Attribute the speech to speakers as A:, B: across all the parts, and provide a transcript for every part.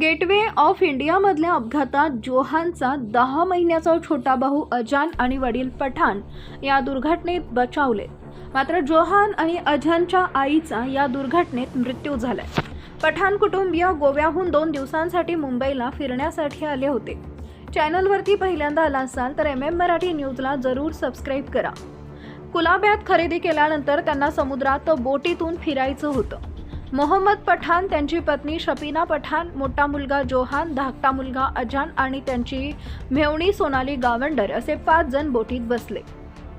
A: Gateway of इंडियामधल्या अपघातात जोहानचा दहा महिन्याचा छोटा भाऊ अजान आणि वडील पठाण या दुर्घटनेत बचावले. मात्र जोहान आणि अजानच्या आईचा या दुर्घटनेत मृत्यू झालाय. पठाण कुटुंबीय गोव्याहून दोन दिवसांसाठी मुंबईला फिरण्यासाठी आले होते. चॅनलवरती पहिल्यांदा आला असाल तर एम एम मराठी न्यूजला जरूर सबस्क्राईब करा. कुलाब्यात खरेदी केल्यानंतर त्यांना समुद्रात बोटीतून फिरायचं होतं. मोहम्मद पठाण त्यांची पत्नी शपीना पठाण मोठा मुलगा जोहान धाकटा मुलगा अजान आणि त्यांची मेवणी सोनाली गावंडर असे पाच जण बोटीत बसले.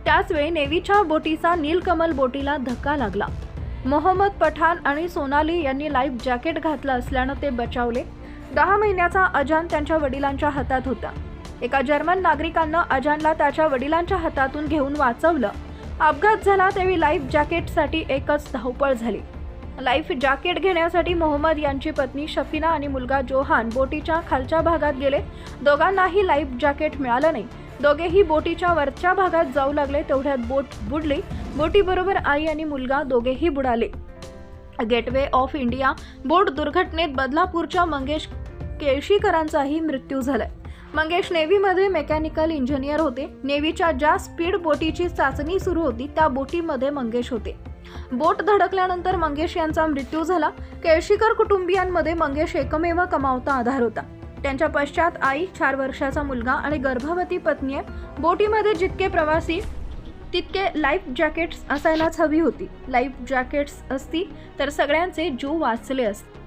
A: त्याचवेळी नेव्हीच्या बोटीचा नीलकमल बोटीला धक्का लागला. मोहम्मद पठाण आणि सोनाली यांनी लाईफ जॅकेट घातलं असल्यानं ते बचावले. दहा महिन्याचा अजान त्यांच्या वडिलांच्या हातात होता. एका जर्मन नागरिकांना अजानला त्याच्या वडिलांच्या हातातून घेऊन वाचवलं. अपघात झाला त्यावेळी लाईफ जॅकेटसाठी एकच धावपळ झाली. लाईफ जॅकेट घेण्यासाठी मोहम्मद यांची पत्नी शफीना आणि मुलगा जोहान बोटीच्या खालच्या भागात गेले. दोघांनाही लाईफ जॅकेट मिळालं नाही. दोघेही बोटीच्या वरच्या भागात जाऊ लागले. तेवढ्यात बोट बुडली. बोटीबरोबर आई आणि मुलगा दोघेही बुडाले. गेटवे ऑफ इंडिया बोट दुर्घटनेत बदलापूरच्या मंगेश केळशीकरांचाही मृत्यू झालाय. मंगेश नेव्हीमध्ये मेकॅनिकल इंजिनियर होते. नेव्हीच्या ज्या स्पीड बोटीची चाचणी सुरू होती त्या बोटीमध्ये मंगेश होते. बोट धडकल्यानंतर मंगेश यांचा मृत्यू झाला. केळशीकर कुटुंबियांमध्ये मंगेश एकमेव कमावता आधार होता. त्यांच्या पश्चात आई चार वर्षाचा मुलगा आणि गर्भवती पत्नी बोटीमध्ये जितके प्रवासी तितके लाईफ जॅकेट्स असायलाच हवी होती. लाईफ जॅकेट्स असती तर सगळ्यांचे जीव वाचले असते.